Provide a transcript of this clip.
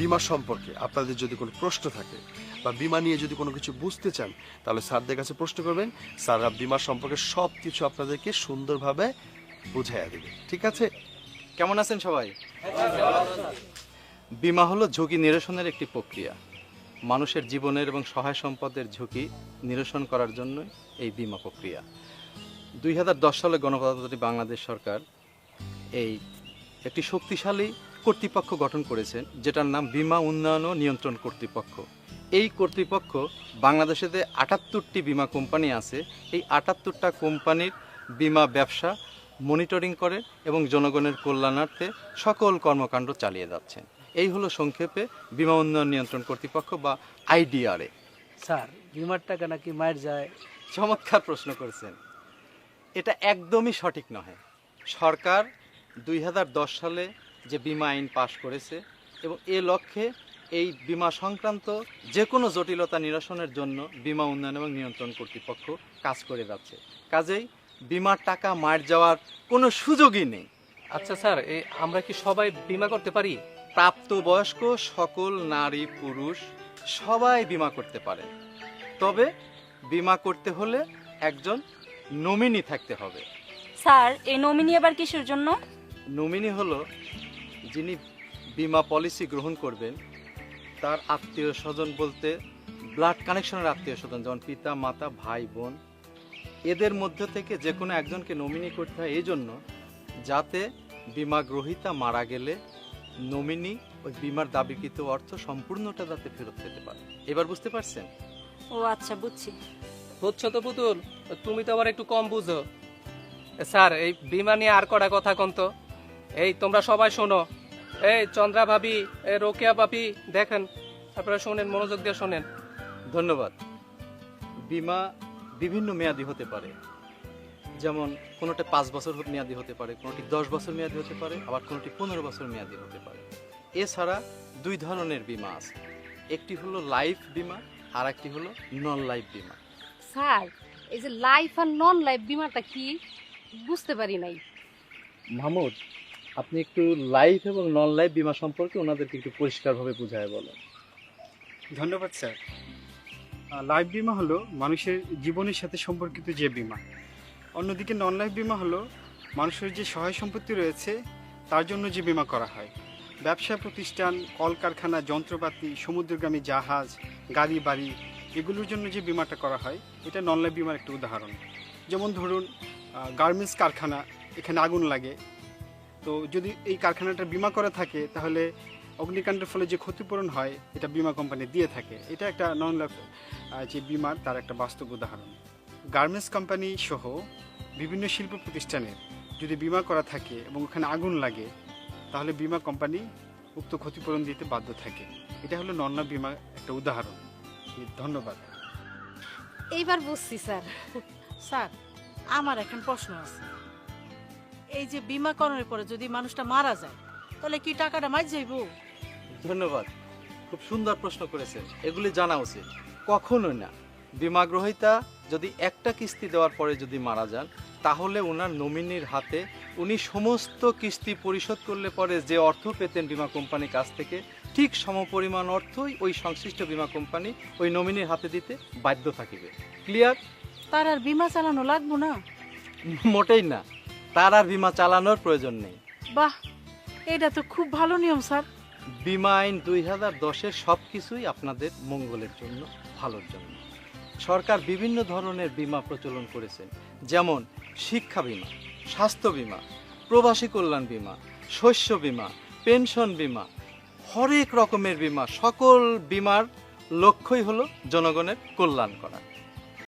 বিমা সম্পর্কে আপনাদের যদি কোনো প্রশ্ন থাকে বা বিমা নিয়ে যদি কোনো কিছু বুঝতে চান, তাহলে স্যারদের কাছে প্রশ্ন করবেন। স্যাররা বিমা সম্পর্কে সব কিছু আপনাদেরকে সুন্দরভাবে বুঝাইয়া দেবে। ঠিক আছে? কেমন আছেন সবাই? বিমা হলো ঝুঁকি নিরসনের একটি প্রক্রিয়া। মানুষের জীবনের এবং সহায় সম্পদের ঝুঁকি নিরসন করার জন্য এই বিমা প্রক্রিয়া। দুই হাজার দশ সালে গণপ্রজাতন্ত্রী বাংলাদেশ সরকার এই একটি শক্তিশালী কর্তৃপক্ষ গঠন করেছেন যেটার নাম বিমা উন্নয়ন ও নিয়ন্ত্রণ কর্তৃপক্ষ। এই কর্তৃপক্ষ বাংলাদেশেতে আটাত্তরটি বিমা কোম্পানি আছে। এই আটাত্তরটা কোম্পানির বিমা ব্যবসা মনিটরিং করে এবং জনগণের কল্যাণার্থে সকল কর্মকাণ্ড চালিয়ে যাচ্ছেন। এই হলো সংক্ষেপে বিমা উন্নয়ন নিয়ন্ত্রণ কর্তৃপক্ষ বা আইডিআরএ। স্যার বিমার টাকা নাকি মায়ের যায়? চমৎকার প্রশ্ন করেছেন। এটা একদমই সঠিক নয় সরকার দুই হাজার দশ সালে যে বিমা আইন পাশ করেছে এবং এ লক্ষ্যে এই বিমা সংক্রান্ত যে কোনো জটিলতা নিরসনের জন্য বিমা উন্নয়ন এবং নিয়ন্ত্রণ কর্তৃপক্ষ কাজ করে যাচ্ছে। কাজেই বিমার টাকা মার যাওয়ার কোনো সুযোগই নেই। আচ্ছা স্যার আমরা কি সবাই বিমা করতে পারি? প্রাপ্তবয়স্ক সকল নারী পুরুষ সবাই বিমা করতে পারে। তবে বিমা করতে হলে একজন নমিনি থাকতে হবে। স্যার এই নমিনি আবার কিসের জন্য? নমিনি হলো যিনি বিমা পলিসি গ্রহণ করবেন তার আত্মীয় স্বজন বলতে ব্লাড কানেকশনের আত্মীয় স্বজন যেমন পিতা মাতা ভাই বোন এদের মধ্য থেকে যে কোনো একজনকে নমিনি করতে হয়। এই জন্য যাতে বিমা গ্রহীতা মারা গেলে নমিনি ওই বিমার দাবিকৃত অর্থ সম্পূর্ণটা যাতে ফেরত পেতে পারে। এবার বুঝতে পারছেন? ও আচ্ছা বুঝছি। বুঝছ তো পুতুল? তুমি তো আবার একটু কম বুঝো। স্যার এই বিমা নিয়ে আর কটা কথা কন তো? এই তোমরা সবাই শোনো। এই চন্দ্রা ভাবি এই রোকেয়া ভাবি দেখেন আপনারা শোনেন মনোযোগ দিয়ে শোনেন। ধন্যবাদ। বিমা বিভিন্ন মেয়াদি হতে পারে। যেমন কোনোটা পাঁচ বছর মেয়াদি হতে পারে কোনোটি দশ বছর মেয়াদি হতে পারে আবার কোনোটি পনেরো বছর মেয়াদি হতে পারে। এছাড়া দুই ধরনের বিমা আছে। একটি হলো লাইফ বিমা আর একটি হলো নন লাইফ বিমা। স্যার এই যে লাইফ আর নন লাইফ বিমাটা কি? বুঝতে পারি নাই। মাহমুদ আপনি একটু লাইফ এবং নন লাইফ বিমা সম্পর্কে ওনাদেরকে একটু পরিষ্কারভাবে বুঝায় বলেন। ধন্যবাদ, স্যার। লাইফ বিমা হলো মানুষের জীবনের সাথে সম্পর্কিত যে বিমা। অন্যদিকে নন লাইফ বিমা হলো মানুষের যে সহায় সম্পত্তি রয়েছে, তার জন্য যে বিমা করা হয়। ব্যবসা প্রতিষ্ঠান, কলকারখানা, যন্ত্রপাতি, সমুদ্রগামী জাহাজ গাড়ি বাড়ি এগুলোর জন্য যে বিমাটা করা হয়, এটা নন লাইফ বিমার একটা উদাহরণ। যেমন ধরুন গার্মেন্টস কারখানা, এখানে আগুন লাগে তো যদি এই কারখানাটা বিমা করা থাকে, তাহলে অগ্নিকাণ্ডের ফলে যে ক্ষতিপূরণ হয়, এটা বিমা কোম্পানি দিয়ে থাকে। এটা একটা নন লাইফ যে বিমার তার একটা বাস্তব উদাহরণ। গার্মেন্টস কোম্পানি সহ বিভিন্ন শিল্প প্রতিষ্ঠানের যদি বিমা করা থাকে এবং ওখানে আগুন লাগে, তাহলে বিমা কোম্পানি উক্ত ক্ষতিপূরণ দিতে বাধ্য থাকে। এটা হলো নন লাইফ বিমা একটা উদাহরণ। ধন্যবাদ। এইবার বুঝছি, স্যার। স্যার, আমার এখন প্রশ্ন আছে। এই যে বিমা করানোর পরে যদি মানুষটা মারা যায় তাহলে কি টাকাটা মার যাইব? ধন্যবাদ। খুব সুন্দর প্রশ্ন করেছেন। এগুলি জানা উচিত। কখনোই না। বিমা গ্রহীতা যদি একটা কিস্তি দেওয়ার পরে যদি মারা যান তাহলে ওনার নমিনির হাতে উনি সমস্ত কিস্তি পরিশোধ করলে পরে যে অর্থ পেতেন বিমা কোম্পানির কাছ থেকে ঠিক সমপরিমাণ অর্থই ওই সংশ্লিষ্ট বিমা কোম্পানি ওই নমিনির হাতে দিতে বাধ্য থাকিবে। ক্লিয়ার? তার আর বিমা চালানো লাগবো না? মোটেই না। তার আর বিমা চালানোর প্রয়োজন নেই। বাহ এটা তো খুব ভালো নিয়ম স্যার। বিমা আইন দুই হাজার দশের সব কিছুই আপনাদের মঙ্গলের জন্য ভালোর জন্য। সরকার বিভিন্ন ধরনের বিমা প্রচলন করেছে যেমন শিক্ষা বিমা স্বাস্থ্য বিমা প্রবাসী কল্যাণ বিমা শস্য বিমা পেনশন বিমা হরেক রকমের বিমা সকল বিমার লক্ষ্যই হলো জনগণের কল্যাণ করা।